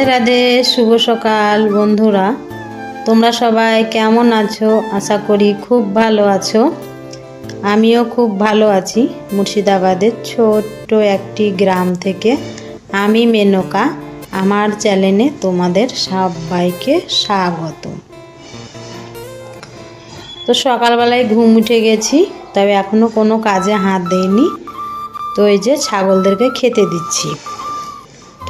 রাধে রাধে, শুভ সকাল বন্ধুরা। তোমরা সবাই কেমন আছো? আশা করি খুব ভালো আছো। আমিও খুব ভালো আছি। মুর্শিদাবাদের ছোট্ট একটি গ্রাম থেকে আমি মেনকা। আমার চ্যানেলে তোমাদের সবাইকে স্বাগত। তো সকালবেলায় ঘুম উঠে গেছি, তবে এখনও কোনো কাজে হাত দেইনি। তো এই যে ছাগলদেরকে খেতে দিচ্ছি।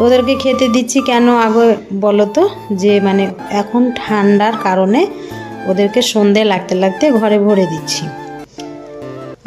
তো ওদেরকে খেতে দিচ্ছি কেন আগে বলো তো? যে মানে এখন ঠান্ডার কারণে ওদেরকে সন্ধে লাগতে লাগতে ঘরে ভরে দিচ্ছি।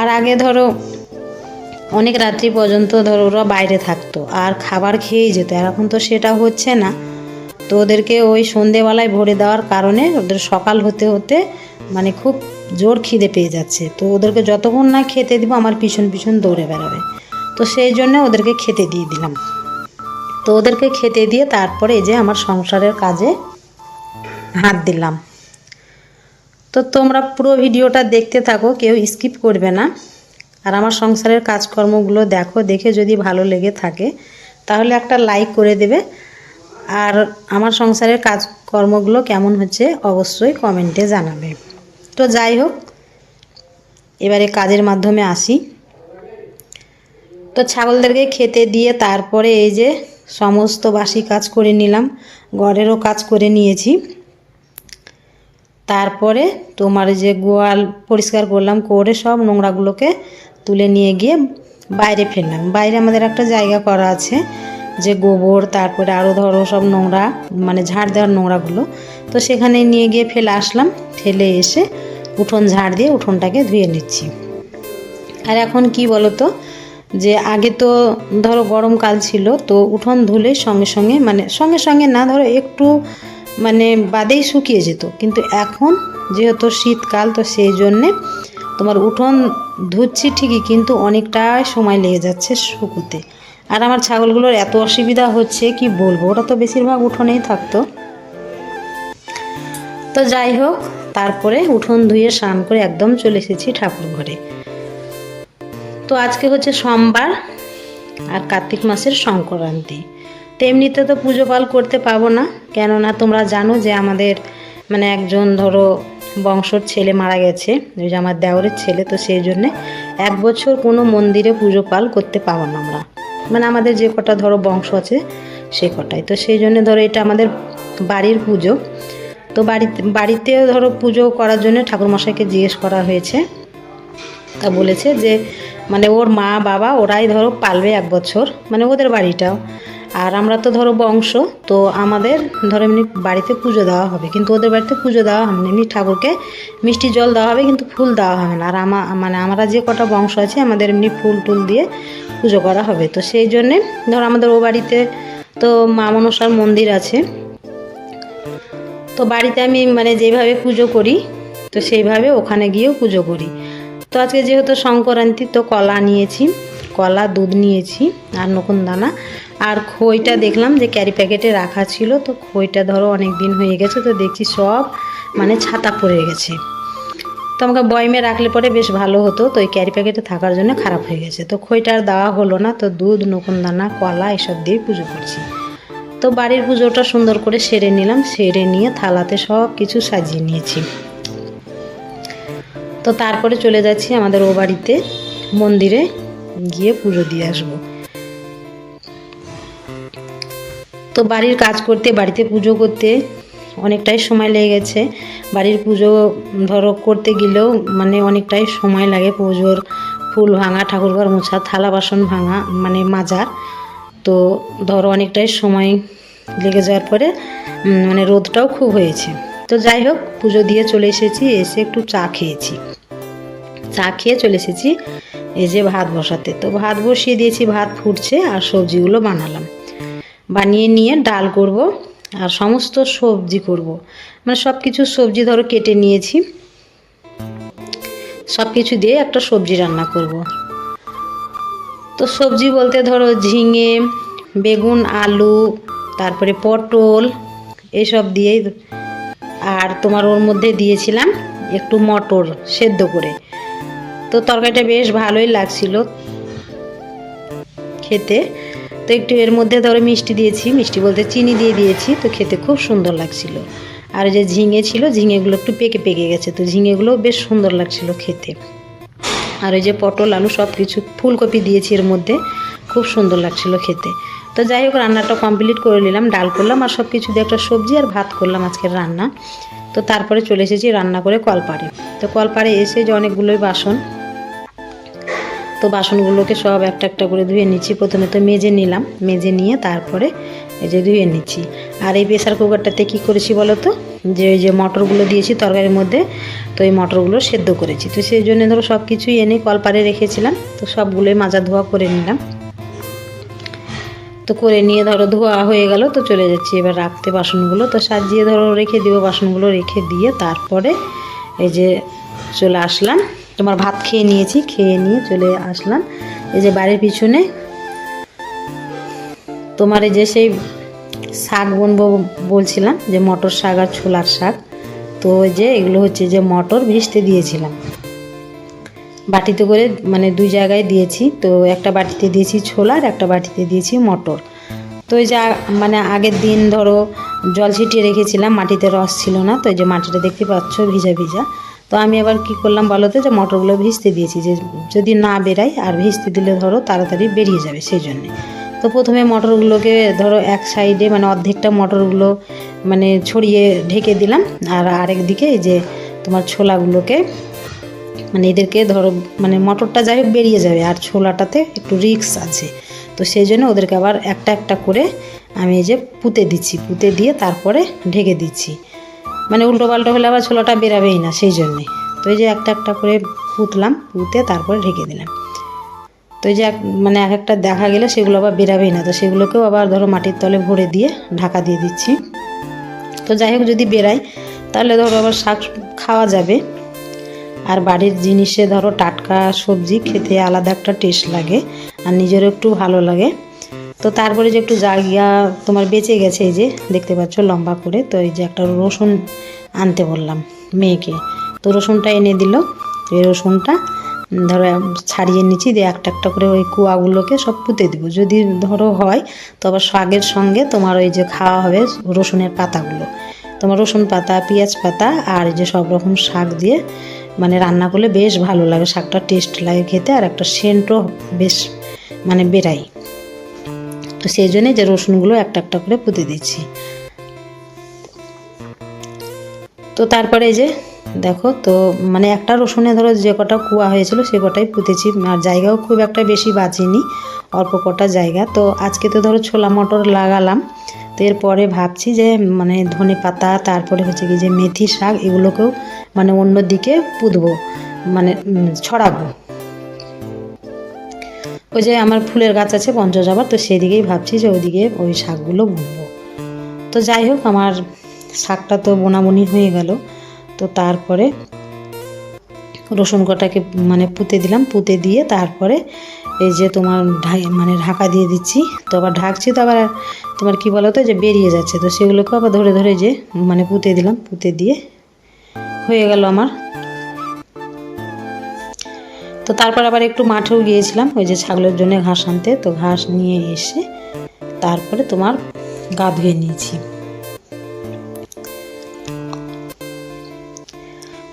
আর আগে ধরো অনেক রাত্রি পর্যন্ত ধরো ওরা বাইরে থাকতো আর খাবার খেয়েই যেত, আর এখন তো সেটা হচ্ছে না। তো ওদেরকে ওই সন্ধেবেলায় ভরে দেওয়ার কারণে ওদের সকাল হতে হতে মানে খুব জোর খিদে পেয়ে যাচ্ছে। তো ওদেরকে যতক্ষণ না খেতে দিব আমার পিছন পিছন দৌড়ে বেড়াবে। তো সেই জন্য ওদেরকে খেতে দিয়ে দিলাম। তো ওদেরকে খেতে দিয়ে তারপরে এই যে আমার সংসারের কাজে হাত দিলাম। তো তোমরা পুরো ভিডিওটা দেখতে থাকো, কেউ স্কিপ করবে না। আর আমার সংসারের কাজকর্মগুলো দেখো, দেখে যদি ভালো লেগে থাকে, তাহলে একটা লাইক করে দেবে। আর আমার সংসারের কাজকর্মগুলো কেমন হচ্ছে অবশ্যই কমেন্টে জানাবে। তো যাই হোক, এবারে কাজের মাধ্যমে আসি। তো ছাগলদেরকে খেতে দিয়ে তারপরে এই যে সমস্ত বাসি কাজ করে নিলাম, ঘরেরও কাজ করে নিয়েছি। তারপরে তোমার যে গোয়াল পরিষ্কার করলাম, করে সব নোংরাগুলোকে তুলে নিয়ে গিয়ে বাইরে ফেললাম। বাইরে আমাদের একটা জায়গা করা আছে, যে গোবর, তারপরে আরও ধরো সব নোংরা মানে ঝাড় দেওয়ার নোংরাগুলো। তো সেখানে নিয়ে গিয়ে ফেলে আসলাম, ফেলে এসে উঠোন ঝাড় দিয়ে উঠোনটাকে ধুয়ে নিচ্ছি। আর এখন কি বলো তো যে আগে তো ধরো গরমকাল ছিল, তো উঠোন ধুলে সঙ্গে সঙ্গে মানে সঙ্গে সঙ্গে না ধরো একটু মানে বাদেই শুকিয়ে যেত। কিন্তু এখন যেহেতু শীতকাল, তো সেই জন্যে তোমার উঠোন ধুচ্ছি ঠিকই, কিন্তু অনেকটাই সময় লেগে যাচ্ছে শুকোতে। আর আমার ছাগলগুলোর এত অসুবিধা হচ্ছে, কি বলব? ওটা তো বেশিরভাগ উঠোনেই থাকতো। তো যাই হোক, তারপরে উঠোন ধুয়ে স্নান করে একদম চলে এসেছি ঠাকুর ঘরে তো আজকে হচ্ছে সোমবার আর কার্তিক মাসের সংক্রান্তি। তো এমনিতে তো পুজো পাল করতে পাবো না, কেননা তোমরা জানো যে আমাদের মানে একজন ধরো বংশর ছেলে মারা গেছে ওই যে আমার দেওরের ছেলে, তো সেই জন্যে এক বছর কোনো মন্দিরে পুজো পাল করতে পাবো না আমরা। মানে আমাদের যে কটা ধরো বংশ আছে, সে কটাই। তো সেই জন্য ধরো এটা আমাদের বাড়ির পুজো। তো বাড়িতে বাড়িতেও ধরো পুজো করার জন্য ঠাকুরমশাইকে জিজ্ঞেস করা হয়েছে। তা বলেছে যে মানে ওর মা, বাবা ওরাই ধরো পালবে এক বছর মানে ওদের বাড়িটাও। আর আমরা তো ধরো বংশ, তো আমাদের ধরো এমনি বাড়িতে পুজো দেওয়া হবে, কিন্তু ওদের বাড়িতে পুজো দেওয়া হবে না। এমনি ঠাকুরকে মিষ্টি জল দেওয়া হবে, কিন্তু ফুল দেওয়া হবে না। আর আমা মানে আমরা যে কটা বংশ আছে, আমাদের এমনি ফুল টুল দিয়ে পুজো করা হবে। তো সেই জন্যে ধরো আমাদের ও বাড়িতে তো মা মনসার মন্দির আছে। তো বাড়িতে আমি মানে যেভাবে পুজো করি, তো সেইভাবে ওখানে গিয়েও পুজো করি। তো আজকে যেহেতু সংক্রান্তি, তো কলা নিয়েছি, কলা, দুধ নিয়েছি আর নকুন দানা। আর খইটা দেখলাম যে ক্যারি প্যাকেটে রাখা ছিল, তো খইটা ধরো অনেক দিন হয়ে গেছে, তো দেখছি সব মানে ছাতা পড়ে গেছে। তো আমাকে বয়মে রাখলে পরে বেশ ভালো হতো, তো ওই ক্যারি প্যাকেটে থাকার জন্য খারাপ হয়ে গেছে। তো খইটা আর দেওয়া হলো না, তো দুধ নকুন দানা, কলা এসব দিয়ে পুজো করছি। তো বাড়ির পুজোটা সুন্দর করে সেরে নিলাম, সেরে নিয়ে থালাতে সব কিছু সাজিয়ে নিয়েছি। তো তারপরে চলে যাচ্ছি আমাদের ও বাড়িতে, মন্দিরে গিয়ে পুজো দিয়ে আসব। তো বাড়ির কাজ করতে, বাড়িতে পুজো করতে অনেকটাই সময় লেগে গেছে। বাড়ির পুজো, ধরো, করতে গেলেও মানে অনেকটাই সময় লাগে পুজোর। ফুল ভাঙা ঠাকুরঘর মোছা, থালা বাসন ভাঙা মানে মাজার তো ধরো, অনেকটাই সময় লেগে যাওয়ার পরে মানে রোদটাও খুব হয়েছে। তো যাই হোক, পুজো দিয়ে চলে এসেছি, এসে একটু চা খেয়েছি। চা খেয়ে চলে এসেছি। এই যে ভাত বসাতে। তো ভাত বসিয়ে দিয়েছি, ভাত ফুটছে আর সবজিগুলো বানালাম। বানিয়ে নিয়ে ডাল করব আর সমস্ত সবজি করব। মানে সব কিছু সবজি ধরো কেটে নিয়েছি। সব কিছু দিয়ে একটা সবজি রান্না করব। তো সবজি বলতে ধরো ঝিঙে, বেগুন, আলু, তারপরে পটল, এসব দিয়েই আর তোমার ওর মধ্যে দিয়েছিলাম একটু মটর সেদ্ধ করে। তো তরকারিটা বেশ ভালোই লাগছিল খেতে। তো একটু এর মধ্যে ধরো মিষ্টি দিয়েছি, মিষ্টি বলতে চিনি দিয়ে দিয়েছি, তো খেতে খুব সুন্দর লাগছিল। আর যে ঝিঙে ছিল, ঝিঙেগুলো একটু পেকে পেকে গেছে, তো ঝিঙেগুলো বেশ সুন্দর লাগছিল খেতে। আর ওই যে পটল, আলু সব কিছু ফুলকপি দিয়েছি এর মধ্যে, খুব সুন্দর লাগছিল খেতে। তো যাই হোক, রান্নাটা কমপ্লিট করে নিলাম, ডাল করলাম আর সব কিছু দিয়ে একটা সবজি আর ভাত করলাম আজকের রান্না। তো তারপরে চলে এসেছি রান্না করে কলপাড়ে। তো কলপাড়ে এসে যে অনেকগুলোই বাসন তো বাসনগুলোকে সব একটা একটা করে ধুয়ে নিচ্ছি। প্রথমে তো মেজে নিলাম। মেজে নিয়ে তারপরে এই যে ধুয়ে নিচ্ছি। আর এই প্রেসার কুকারটাতে কী করেছি বলো তো? যে ওই যে মটরগুলো দিয়েছি তরকারির মধ্যে, তো এই মটরগুলো সেদ্ধ করেছি। তো সেই জন্য ধরো সব কিছুই এনে কলপারে রেখেছিলাম। তো সবগুলোই মাজা ধোয়া করে নিলাম। তো করে নিয়ে ধরো ধোয়া হয়ে গেল, তো চলে যাচ্ছি এবার রাখতে বাসনগুলো। তো সাজিয়ে ধরো রেখে দিব, বাসনগুলো রেখে দিয়ে তারপরে এই যে চলে আসলাম। তোমার ভাত খেয়ে নিয়েছি, খেয়ে নিয়ে চলে আসলাম। এই যে বাড়ির পিছনে, তোমার এই যে সেই শাক বুনবো বলছিলাম, যে মটর শাক আর ছোলার শাক। তো ওই যে এগুলো হচ্ছে যে মটর ভিজতে দিয়েছিলাম। বাটিতে করে মানে দুই জায়গায় দিয়েছি, তো একটা বাটিতে দিয়েছি ছোলা আর একটা বাটিতে দিয়েছি মটর। তো ওই যে মানে আগের দিন ধরো জল ছিটিয়ে রেখেছিলাম, মাটিতে রস ছিল না, তো এই যে মাটিটা দেখতে পাচ্ছ ভিজা ভিজা। তো আমি আবার কি করলাম বলো তো, যে মটরগুলো ভিজতে দিয়েছি, যে যদি না বেরায় আর ভিজতে দিলে ধরো তাড়াতাড়ি বেরিয়ে যাবে সেই জন্যে। তো প্রথমে মটরগুলোকে ধরো এক সাইডে মানে অর্ধেকটা মটরগুলো মানে ছড়িয়ে ঢেকে দিলাম, আর আরেক দিকে এই যে তোমার ছোলাগুলোকে মানে এদেরকে ধরো মানে মটরটা যাই হোক বেরিয়ে যাবে, আর ছোলাটাতে একটু রিক্স আছে। তো সেই জন্য ওদেরকে আবার একটা একটা করে আমি এই যে পুঁতে দিচ্ছি, পুঁতে দিয়ে তারপরে ঢেকে দিচ্ছি। মানে উল্টো পাল্টো হলে আবার ছোলাটা বেরাবেই না সেই জন্যে। তো এই যে একটা একটা করে পুঁতলাম, পুঁতে তারপরে ঢেকে দিলাম। তো এই যে এক- মানে এক একটা দেখা গেলে সেগুলো আবার বেরাবেই না। তো সেগুলোকেও আবার ধরো মাটির তলে ভরে দিয়ে ঢাকা দিয়ে দিচ্ছি। তো যাই হোক, যদি বেরায়, তাহলে ধরো আবার শাক খাওয়া যাবে। আর বাড়ির জিনিসে ধরো টাটকা সবজি, খেতে আলাদা একটা টেস্ট লাগে। আর নিজেরও একটু ভালো লাগে। তো তারপরে যে একটু জায়গা তোমার বেঁচে গেছে এই যে, দেখতে পাচ্ছ লম্বা করে, তো এই যে একটা রসুন আনতে বললাম মেয়েকে। তো রসুনটা এনে দিল, এই রসুনটা ধরো ছাড়িয়ে নিচ্ছি, দিয়ে একটা একটা করে ওই কুয়াগুলোকে সব পুঁতে দিব। যদি ধরো হয়, তো আবার শাকের সঙ্গে তোমার ওই যে খাওয়া হবে রসুনের পাতাগুলো। তোমার রসুন পাতা, পেঁয়াজ পাতা আর যে সব রকম শাক দিয়ে মানে রান্না করলে বেশ ভালো লাগে, শাকটা টেস্ট লাগে খেতে আর একটা সেন্টও বেশ মানে বেরাই তো সেই জন্যে যে রসুনগুলো একটা একটা করে পুঁতে দিচ্ছি। তো তারপরে যে দেখো তো মানে একটা রসুনে ধরো যে কটা কুয়া হয়েছিল সে কটাই পুঁতেছি, আর জায়গাও খুব একটা বেশি বাঁচিনি, অল্প কটা জায়গা। তো আজকে তো ধরো ছোলা মটর লাগালাম, তো এরপরে ভাবছি যে মানে ধনে পাতা, তারপরে হচ্ছে কি যে মেথি শাক এগুলোকেও মানে অন্য দিকে পুঁতবো মানে ছড়াবো। ওই যে আমার ফুলের গাছ আছে পঞ্চজবার তো সেদিকেই ভাবছি যে ওইদিকে ওই শাকগুলো বুনবো। তো যাই হোক, আমার শাকটা তো বোনাবুনি হয়ে গেল। তো তারপরে রসুন কটাকে মানে পুঁতে দিলাম, পুঁতে দিয়ে তারপরে এই যে তোমার মানে ঢাকা দিয়ে দিচ্ছি। তো আবার ঢাকছি তো আবার তোমার কি বলো তো যে বেরিয়ে যাচ্ছে, তো সেগুলোকে আবার ধরে ধরে যে মানে পুঁতে দিলাম, পুঁতে দিয়ে হয়ে গেল আমার তো তারপর আবার একটু মাঠেও গিয়েছিলাম, ওই যে ছাগলের জন্য ঘাস আনতে। তো ঘাস নিয়ে এসে তারপরে তোমার গা ধুয়ে নিয়েছি।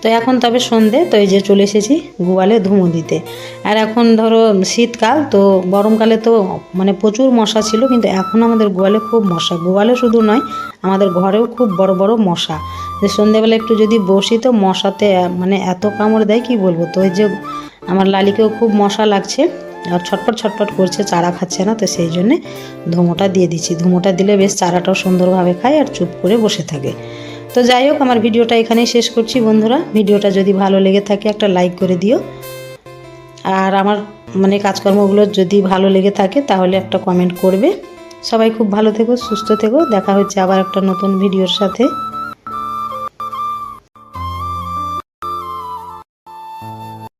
তো এখন তবে সন্ধে, তো এই যে চলে এসেছি গোয়ালে ধুমো দিতে। আর এখন ধরো শীতকাল, তো গরমকালে তো মানে প্রচুর মশা ছিল, কিন্তু এখন আমাদের গোয়ালে খুব মশা। গোয়ালে শুধু নয়, আমাদের ঘরেও খুব বড় বড় মশা। যে সন্ধেবেলা একটু যদি বসি, তো মশাতে মানে এত কামড় দেয়, কি বলব? তো ওই যে আমার লালিকেও খুব মশা লাগছে। আর ছটপট ছটপট করছে, চারা খাচ্ছে না, তো সেই জন্যে ধুমোটা দিয়ে দিচ্ছি। ধুমোটা দিলে বেশ চারাটাও সুন্দরভাবে খায় আর চুপ করে বসে থাকে। তো যাই হোক, আমার ভিডিওটা এখানেই শেষ করছি বন্ধুরা। ভিডিওটা যদি ভালো লেগে থাকে, একটা লাইক করে দিও। আর আমার মানে কাজকর্মগুলো যদি ভালো লেগে থাকে, তাহলে একটা কমেন্ট করবে। সবাই খুব ভালো থেকো, সুস্থ থেকো। দেখা হচ্ছে আবার একটা নতুন ভিডিওর সাথে।